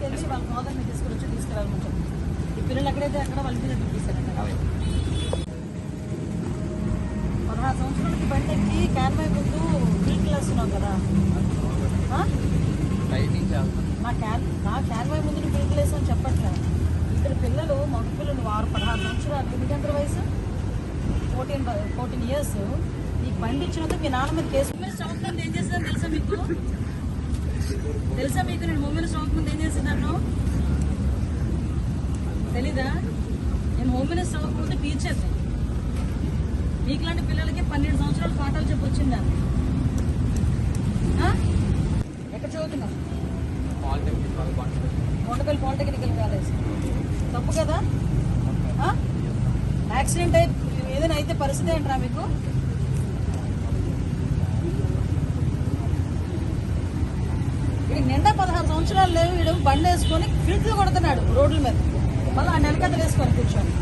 వాళ్ళ ఫాదర్ని తీసుకొచ్చి తీసుకురావాలని చెప్పి ఈ పిల్లలు ఎక్కడైతే అక్కడ వాళ్ళ దగ్గర తీసుకెళ్ళండి పదహారు సంవత్సరాలకి బండి ఎక్కి క్యాన్వై ముందు మిడిల్ క్లాస్ ఉన్నావు కదా. ఆ? టైమింగ్ చాలా నా క్యాన్ నా క్యాన్వై ముందు మిడిల్ క్లాస్ అని చెప్పట్లే. ఇక్కడ పిల్లలు మగ పిల్లలు వారు పదహారు సంవత్సరాలు. మీకు ఎంత వయసు? ఫోర్టీన్ ఫోర్టీన్ ఇయర్స్ నీకు బండి ఇచ్చినందుకు మీ నాన్న మీద కేసు. ముందు ఏం చేసిందని తెలుసా మీకు? తెలుసా మీకు? నేను మూమెంట్ స్టాక్ ముందు ఏం చేసినాను తెలీదా? నేను హోమ్ మినిస్టర్ అవ్వకముందు మీకు మీకులాంటి పిల్లలకి పన్నెండు సంవత్సరాలు పాఠాలు చెప్పి వచ్చిందాన్ని ఎక్కడ చదువుతున్నావు? Kondapalli polytechnical college. తప్పు కదా? యాక్సిడెంట్ అయి ఏదైనా అయితే పరిస్థితి ఏంట్రా మీకు? నిండా పదహారు సంవత్సరాలు లేవు. వీడు బండి వేసుకొని ఫిల్ట్లు కొడుతున్నాడు రోడ్ల మీద. మళ్ళీ ఆ నెలకథలు వేసుకొని కూర్చోండి